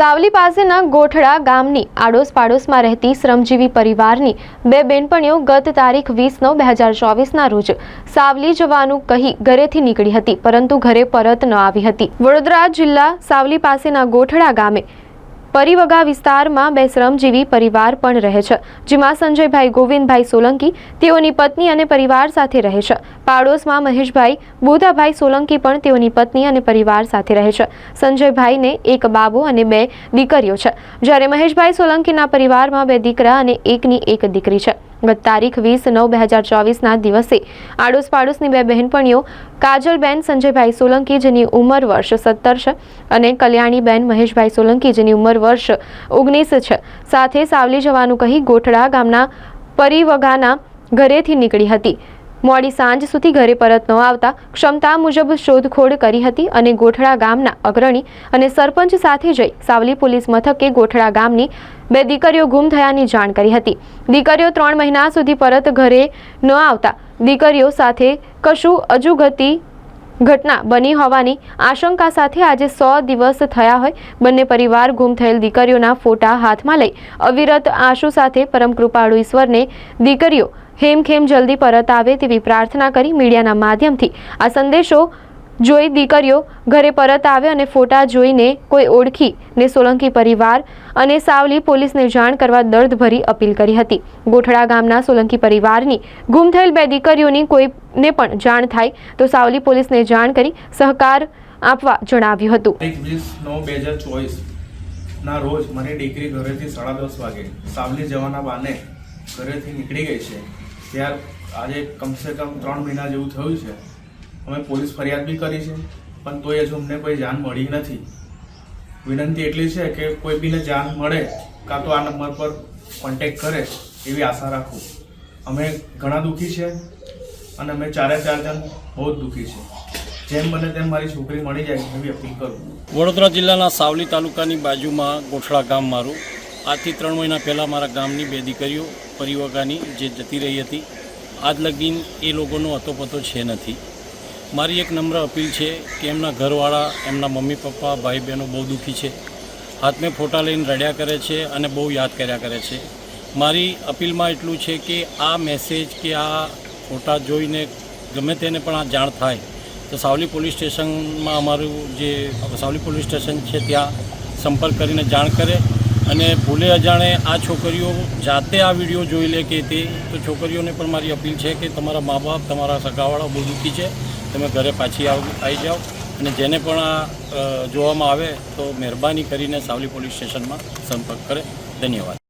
સાવલી પાસેના ગોઠડા ગામની આડોશ પાડોશમાં રહેતી શ્રમજીવી પરિવારની બે બેનપણીઓ ગત તારીખ વીસ નવ બે હજાર ચોવીસના રોજ સાવલી જવાનું કહી ઘરેથી નીકળી હતી, પરંતુ ઘરે પરત ન આવી હતી. વડોદરા જિલ્લા સાવલી પાસેના ગોઠડા ગામે પરિવગા વિસ્તારમાં બે શ્રમજીવી પરિવાર પણ રહે છે, જેમાં સંજયભાઈ ગોવિંદભાઈ સોલંકી, તેઓની પત્ની અને પરિવાર સાથે રહે છે. પાડોશમાં મહેશભાઈ, બોધાભાઈ સોલંકી પણ તેઓની પત્ની અને પરિવાર સાથે રહે છે. સંજયભાઈને એક બાબો અને બે દીકરીઓ છે. જ્યારે મહેશભાઈ સોલંકીના પરિવારમાં બે દીકરા અને એકની એક દીકરી છે. ગત તારીખ વીસ નવ બે હજાર ચોવીસના દિવસે આડોશ પાડોશની બે બહેનપણીઓ કાજલબેન સંજયભાઈ સોલંકી, જેની ઉંમર વર્ષ સત્તર છે, અને કલ્યાણીબેન મહેશભાઈ સોલંકી, જેની ઉંમર વર્ષ ઓગણીસ છે. સાથે સાવલી જવાનું કહી ગોઠડા ગામના પરિવગાના ઘરેથી નીકળી હતી. મોડી સાંજ સુધી ઘરે પરત ન આવતા ક્ષમતા મુજબ શોધખોળ કરી હતી અને ગોઠડા ગામના અગ્રણી અને સરપંચ સાથે જઈ સાવલી પોલીસ મથકે ગોઠડા ગામની બે દીકરીઓ ગુમ થયાની જાણ કરી હતી. દીકરીઓ ત્રણ મહિના સુધી પરત ઘરે ન આવતા દીકરીઓ સાથે કશું અજુગતી ઘટના બની હોવાની આશંકા સાથે આજે સો દિવસ થયા હોય બંને પરિવાર ગુમ થયેલ દીકરીઓના ફોટા હાથમાં લઈ અવિરત આંસુ સાથે પરમ કૃપાળુ ઈશ્વરને દીકરીઓ હેમખેમ જલ્દી પરત આવે તેવી પ્રાર્થના કરી મીડિયાના માધ્યમથી. આ સંદેશો જોઈ દીકરીઓ ઘરે પરત આવે અને ફોટા જોઈને કોઈ ઓળખી ને સોલંકી પરિવાર અને સાવલી પોલીસને જાણ કરવા દર્દભરી અપીલ કરી હતી. ગોઠડા ગામના સોલંકી પરિવારની ગુમ થયેલ બે દીકરીઓની કોઈને પણ જાણ થાય તો સાવલી પોલીસને જાણ કરી સહકાર આપવા જણાવ્યું હતું. ના રોજ મારી દીકરી ઘરેથી સાડા દસ વાગે સાવલી જવાના બાને ઘરેથી નીકળી ગઈ છે. ત્યાર આજે કમસે કમ ત્રણ મહિના જેવું થયું છે. અમે પોલીસ ફરિયાદ બી કરી છે, પણ તોય હજુ અમને કોઈ જાણ મળી નથી. વિનંતી એટલી છે કે કોઈ બીને જાણ મળે કાં તો આ નંબર પર કોન્ટેક કરે એવી આશા રાખું. અમે ઘણા દુઃખી છે અને અમે ચારે ચાર જણ બહુ જ દુઃખી છે. જેમ બને તેમ મારી છોકરી મળી જાય એવી અપીલ કરું. વડોદરા જિલ્લાના સાવલી તાલુકાની બાજુમાં ગોઠડા ગામ મારું. આજથી ત્રણ મહિના પહેલાં મારા ગામની બે દીકરીઓ પરિવગાની જે જતી રહી હતી, આજ લગીન એ લોકોનો અતોપતો છે નથી. મારી એક નમ્ર અપીલ છે કે એમના ઘરવાળા, એમના મમ્મી પપ્પા, ભાઈ બહેનો બહુ દુઃખી છે. હાથમાં ફોટા લઈને રડ્યા કરે છે અને બહુ યાદ કર્યા કરે છે. મારી અપીલમાં એટલું છે કે આ મેસેજ કે આ ફોટા જોઈને ગમે તેને પણ આ જાણ થાય. તો સાવલી પોલીસ સ્ટેશનમાં અમારું જે સાવલી પોલીસ સ્ટેશન છે ત્યાં સંપર્ક કરીને જાણ કરે. અને ભૂલે અજાણે આ છોકરીઓ જાતે આ વીડિયો જોઈ લે કે તે, તો છોકરીઓને પણ મારી અપીલ છે કે તમારા મા બાપ તમારા સગાવાળા બહુ દુઃખી છે. તમે ઘરે પાછી આવ જાઓ. અને જેને પણ આ જોવામાં આવે તો મહેરબાની કરીને સાવલી પોલીસ સ્ટેશનમાં સંપર્ક કરે. ધન્યવાદ.